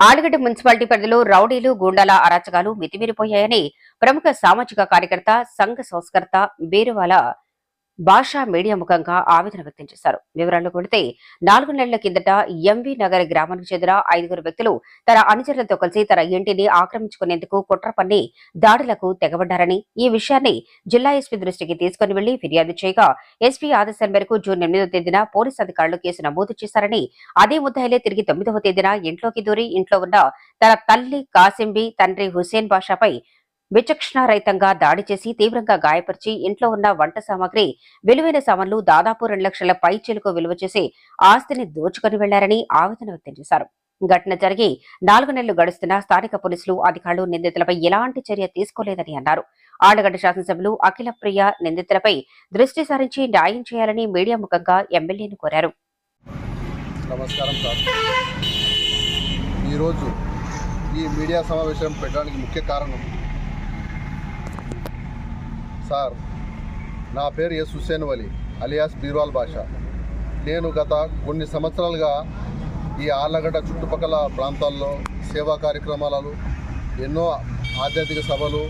Allagadda municipality పరిధిలో రౌడీలు గూండాల అరాచకాలు మితిమీరిపోయాయని ప్రముఖ సామాజిక కార్యకర్త సంఘ సంస్కర్త బీరువాల భాషా మీడియా ముఖంగా ఆవేదన వ్యక్తం చేశారు. వివరాలు కొడితే నాలుగు నెలల కిందట ఎంవి నగర్ గ్రామానికి చెందిన ఐదుగురు వ్యక్తులు తన అనుచరులతో కలిసి తన ఇంటిని ఆక్రమించుకునేందుకు కుట్ర పన్ని దాడులకు తెగబడ్డారని ఈ విషయాన్ని జిల్లా ఎస్పీ దృష్టికి తీసుకుని వెళ్ళి ఫిర్యాదు చేయగా ఎస్పీ ఆదేశాల మేరకు జూన్ ఎనిమిదో తేదీన పోలీస్ అధికారులు కేసు నమోదు చేశారని అదే ముద్దాయిలే తిరిగి తొమ్మిదవ తేదీన ఇంట్లోకి దూరి ఇంట్లో ఉన్న తన తల్లి కాసింబి తండ్రి హుసేన్ బాషాపై విచక్షణారహితంగా దాడి చేసి తీవ్రంగా గాయపరిచి ఇంట్లో ఉన్న వంట సామాగ్రి విలువైన సామాన్లు దాదాపు రెండు లక్షల పై చెలుకు విలువ చేసి ఆస్తిని దోచుకొని వెళ్ళారని ఆవేదన వ్యక్తం చేశారు. ఘటన జరిగి నాలుగు నెలలు గడుస్తున్న స్థానిక పోలీసులు అధికారులు నిందితులపై ఎలాంటి చర్య తీసుకోలేదని అన్నారు. ఆళ్ళగడ్డ శాసనసభ్యులు అఖిల ప్రియ నిందితులపై దృష్టి సారించి న్యాయం చేయాలని మీడియా ముఖంగా ఎమ్మెల్యేను కోరారు. నమస్కారం సార్. ఈరోజు ఈ మీడియా సమావేశం పెట్టడానికి ముఖ్య కారణం సార్ నా పేరు ఎస్ హుసేన్ వలి అలియాస్ బీర్వాల్ భాష. నేను గత కొన్ని సంవత్సరాలుగా ఈ ఆళ్ళగడ్డ చుట్టుపక్కల ప్రాంతాల్లో సేవా కార్యక్రమాలు ఎన్నో ఆధ్యాత్మిక సభలు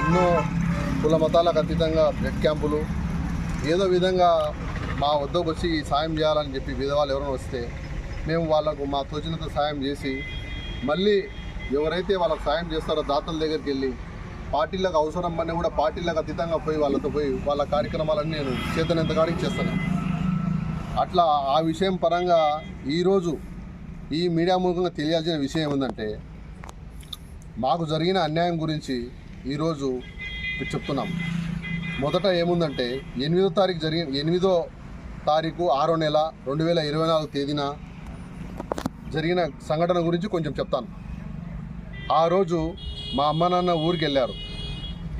ఎన్నో కుల మతాలకు అతీతంగా బ్లడ్ క్యాంపులు ఏదో విధంగా మా వద్దకు వచ్చి సాయం చేయాలని చెప్పి విధవాళ్ళు ఎవరైనా వస్తే మేము వాళ్ళకు మా తోచినంత సాయం చేసి మళ్ళీ ఎవరైతే వాళ్ళకు సాయం చేస్తారో దాతల దగ్గరికి వెళ్ళి పార్టీలకు అవసరం పని కూడా పార్టీలకు అతీతంగా పోయి వాళ్ళతో పోయి వాళ్ళ కార్యక్రమాలన్నీ నేను చేతనంత కాడికి చేస్తాను. అట్లా ఆ విషయం పరంగా ఈరోజు ఈ మీడియా మూలంగా తెలియాల్సిన విషయం ఏంటంటే మాకు జరిగిన అన్యాయం గురించి ఈరోజు చెప్తున్నాం. మొదట ఏముందంటే ఎనిమిదో తారీఖు జరిగిన ఎనిమిదో తారీఖు ఆరో నెల రెండు వేల ఇరవై నాలుగు తేదీన జరిగిన సంఘటన గురించి కొంచెం చెప్తాను. ఆ రోజు మా అమ్మ నాన్న ఊరికి వెళ్ళారు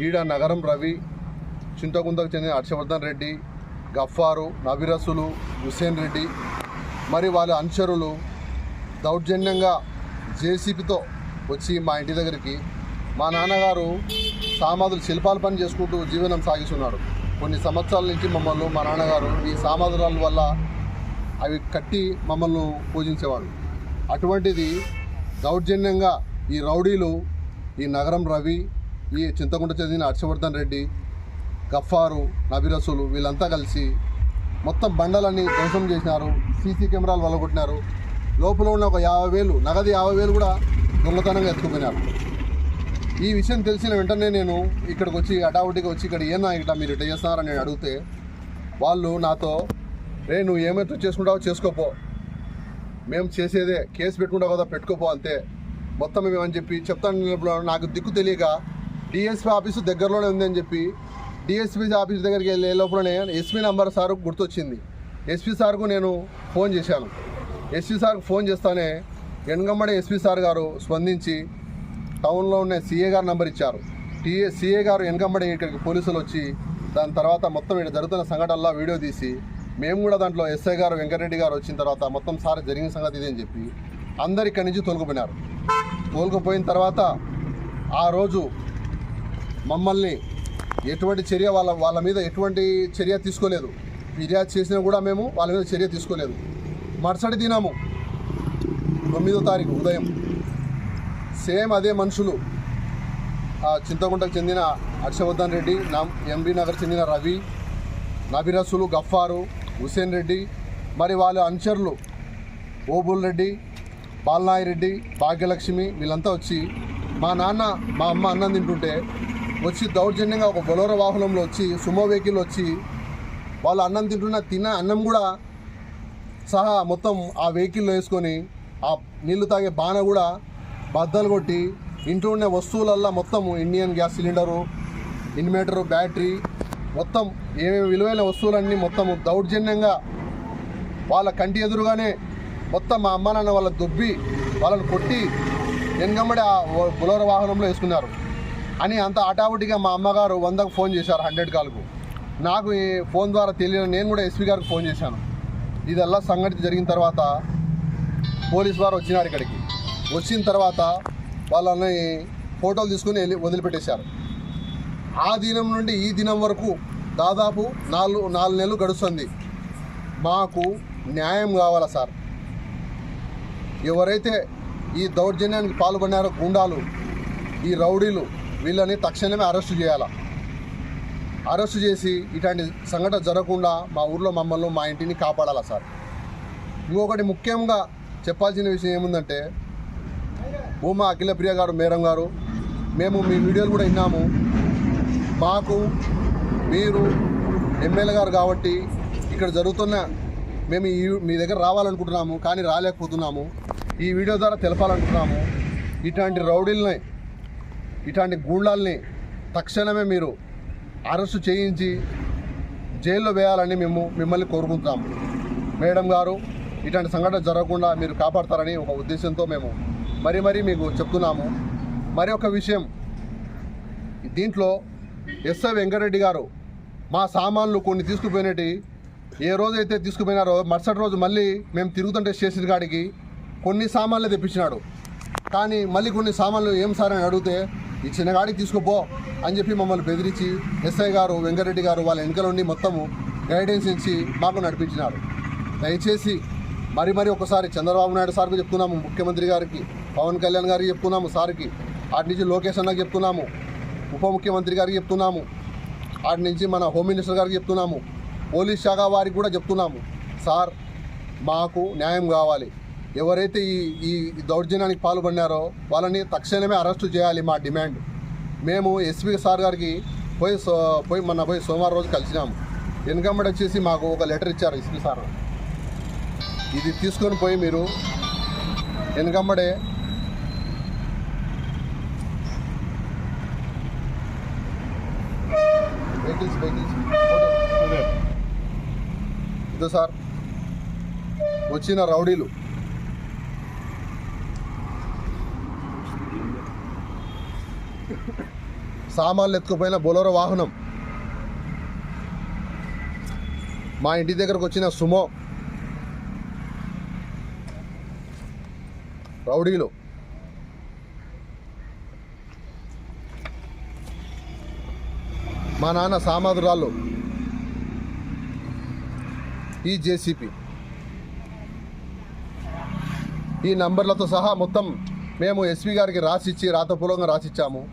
ఈడ నగరం రవి చింతకుందకు చెందిన హర్షవర్ధన్ రెడ్డి గఫారు నవిరసులు హుసేన్ రెడ్డి మరి వాళ్ళ అనుచరులు దౌర్జన్యంగా జేసీబీతో వచ్చి మా ఇంటి దగ్గరికి మా నాన్నగారు సామాధులు శిల్పాల పని చేసుకుంటూ జీవనం సాగిస్తున్నాడు కొన్ని సంవత్సరాల నుంచి మమ్మల్ని మా నాన్నగారు ఈ సామాధురాల వల్ల అవి కట్టి మమ్మల్ని పూజించేవాళ్ళు. అటువంటిది దౌర్జన్యంగా ఈ రౌడీలు ఈ నగరం రవి ఈ చింతకుంట చెందిన హర్షవర్ధన్ రెడ్డి గఫారు నబిరసులు వీళ్ళంతా కలిసి మొత్తం బండలన్నీ ధ్వంసం చేసినారు సీసీ కెమెరాలు వలగొట్టినారు. లోపల ఉన్న ఒక యాభై వేలు నగదు యాభై వేలు కూడా దొంగతనంగా ఎత్తుకుపోయినారు. ఈ విషయం తెలిసిన వెంటనే నేను ఇక్కడికి వచ్చి అటావుటిగా వచ్చి ఇక్కడ ఏనా ఇట్లా మీరు ఇట్లా చేస్తున్నారని నేను అడిగితే వాళ్ళు నాతో రే నువ్వు ఏమైతే చేసుకుంటావో చేసుకోపో. మేము చేసేదే కేసు పెట్టుకుంటావు కదా పెట్టుకోపో అంతే. మొత్తం మేమని చెప్పి చెప్తాను నాకు దిక్కు తెలియక డిఎస్పీ ఆఫీసు దగ్గరలోనే ఉందని చెప్పి డిఎస్పీ ఆఫీస్ దగ్గరికి వెళ్ళే లోపలనే ఎస్పీ నంబర్ సార్ గుర్తొచ్చింది. ఎస్పీ సార్కు నేను ఫోన్ చేశాను. ఎస్పీ సార్కు ఫోన్ చేస్తానే వెనకమ్మడే ఎస్పీ సార్ గారు స్పందించి టౌన్లో ఉన్న సీఏ గారు నంబర్ ఇచ్చారు. టీఏ సీఏ గారు వెనకమ్మడి ఇక్కడికి పోలీసులు వచ్చి దాని తర్వాత మొత్తం ఇక్కడ జరుగుతున్న సంఘటనలా వీడియో తీసి మేము కూడా దాంట్లో ఎస్ఐ గారు వెంకటరెడ్డి గారు వచ్చిన తర్వాత మొత్తం సార్ జరిగిన సంగతి ఇదే అని చెప్పి అందరు ఇక్కడి నుంచి తొలగిపోయినారు. కోలుకుపోయిన తర్వాత ఆ రోజు మమ్మల్ని ఎటువంటి చర్య వాళ్ళ వాళ్ళ మీద ఎటువంటి చర్య తీసుకోలేదు. ఫిర్యాదు చేసినా కూడా మేము వాళ్ళ మీద చర్య తీసుకోలేదు. మరుసటి దినము తొమ్మిదో తారీఖు ఉదయం సేమ్ అదే మనుషులు ఆ చింతకుంటకు చెందిన హర్షవర్ధన్ రెడ్డి నమ్ ఎంబీ నగర్ చెందిన రవి నబిరసులు గఫారు హుసేన్ రెడ్డి మరి వాళ్ళ అనుచరులు ఓబుల్ రెడ్డి బాలనాయిరెడ్డి భాగ్యలక్ష్మి వీళ్ళంతా వచ్చి మా నాన్న మా అమ్మ అన్నం తింటుంటే వచ్చి దౌర్జన్యంగా ఒక బొలోర వాహనంలో వచ్చి సుమో వెహికల్ వచ్చి వాళ్ళు అన్నం తింటున్న తిన్న అన్నం కూడా సహా మొత్తం ఆ వెహికల్లో వేసుకొని ఆ నీళ్ళు తాగే బాణ కూడా బద్దలు కొట్టి ఇంట్లో ఉండే వస్తువులల్లా మొత్తం Indian gas cylinder inverter battery మొత్తం ఏమేమి విలువైన వస్తువులన్నీ మొత్తం దౌర్జన్యంగా వాళ్ళ కంటి ఎదురుగానే మొత్తం మా అమ్మ నాన్న వాళ్ళ దొబ్బి వాళ్ళని కొట్టి వెనకమ్మడి ఆ బులోర వాహనంలో వేసుకున్నారు. అని అంత ఆటావుటిగా మా అమ్మగారు వందకు ఫోన్ చేశారు హండ్రెడ్ కాల్కు. నాకు ఈ ఫోన్ ద్వారా తెలియని నేను కూడా ఎస్పీ గారికి ఫోన్ చేశాను. ఇదల్లా సంఘటన జరిగిన తర్వాత పోలీస్ వారు వచ్చినారు ఇక్కడికి. వచ్చిన తర్వాత వాళ్ళని ఫోటోలు తీసుకుని వెళ్ళి వదిలిపెట్టేశారు. ఆ దినం నుండి ఈ దినం వరకు దాదాపు నాలుగు నాలుగు నెలలు గడుస్తుంది. మాకు న్యాయం కావాలా సార్? ఎవరైతే ఈ దౌర్జన్యానికి పాల్పడినారో గుండాలు ఈ రౌడీలు వీళ్ళని తక్షణమే అరెస్టు చేయాలా? అరెస్టు చేసి ఇట్లాంటి సంఘటన జరగకుండా మా ఊర్లో మమ్మల్ని మా ఇంటిని కాపాడాలా సార్? ఇంకొకటి ముఖ్యంగా చెప్పాల్సిన విషయం ఏముందంటే భూమా అఖిలప్రియ గారు మేడం గారు మేము మీ వీడియోలు కూడా విన్నాము. మాకు మీరు ఎమ్మెల్యే గారు కాబట్టి ఇక్కడ జరుగుతున్న మేము ఈ మీ దగ్గర రావాలనుకుంటున్నాము కానీ రాలేకపోతున్నాము. ఈ వీడియో ద్వారా తెలపాలనుకుంటున్నాము. ఇట్లాంటి రౌడీల్ని ఇట్లాంటి గూండాల్ని తక్షణమే మీరు అరెస్టు చేయించి జైల్లో వేయాలని మేము మిమ్మల్ని కోరుకుంటున్నాము. మేడం గారు ఇట్లాంటి సంఘటన జరగకుండా మీరు కాపాడతారని ఒక ఉద్దేశంతో మేము మరీ మరీ మీకు చెప్తున్నాము. మరి ఒక విషయం దీంట్లో ఎస్ఐ వెంకరెడ్డి గారు మా సామాన్లు కొన్ని తీసుకుపోయినట్టు ఏ రోజైతే తీసుకుపోయినారో మరుసటి రోజు మళ్ళీ మేము తిరుగుతుంటే స్టేషన్ కాడికి కొన్ని సామాన్లు తెప్పించినాడు. కానీ మళ్ళీ కొన్ని సామాన్లు ఏం సార్ అని అడిగితే ఈ చిన్నగాడికి తీసుకుపో అని చెప్పి మమ్మల్ని బెదిరించి ఎస్ఐ గారు వెంకరెడ్డి గారు వాళ్ళ వెనుకల ఉండి మొత్తము గైడెన్స్ ఇచ్చి మాకు నడిపించినారు. దయచేసి మరి మరి ఒకసారి చంద్రబాబు నాయుడు సార్కి చెప్తున్నాము ముఖ్యమంత్రి గారికి పవన్ కళ్యాణ్ గారికి చెప్తున్నాము సార్కి అటు నుంచి లోకేష్ అన్నకి చెప్తున్నాము ఉప ముఖ్యమంత్రి గారికి చెప్తున్నాము అటు నుంచి మన హోమ్ మినిస్టర్ గారికి చెప్తున్నాము పోలీస్ శాఖ వారికి కూడా చెప్తున్నాము. సార్ మాకు న్యాయం కావాలి. ఎవరైతే ఈ ఈ దౌర్జన్యానికి పాల్పడినారో వాళ్ళని తక్షణమే అరెస్టు చేయాలి మా డిమాండ్. మేము ఎస్పీ సార్ గారికి పోయి పోయి మొన్న పోయి సోమవారం రోజు కలిసినాము. వెనుకమ్మడి వచ్చేసి మాకు ఒక లెటర్ ఇచ్చారు ఎస్పీ సార్. ఇది తీసుకొని పోయి మీరు వెనుకమ్మడే వెహికల్స్ వెహికల్స్. ఇదో సార్. వచ్చిన రౌడీలు. సామాన్లు ఎత్తుకుపోయిన బొలరో వాహనం. మా ఇంటి దగ్గరకు వచ్చిన సుమో. రౌడీలు. మా నాన్న సామాధురాలు ఈ జేసీపీ. ఈ నంబర్లతో సహా మొత్తం మేము ఎస్పీ గారికి రాసిచ్చి రాతపూర్వకంగా రాసిచ్చాము.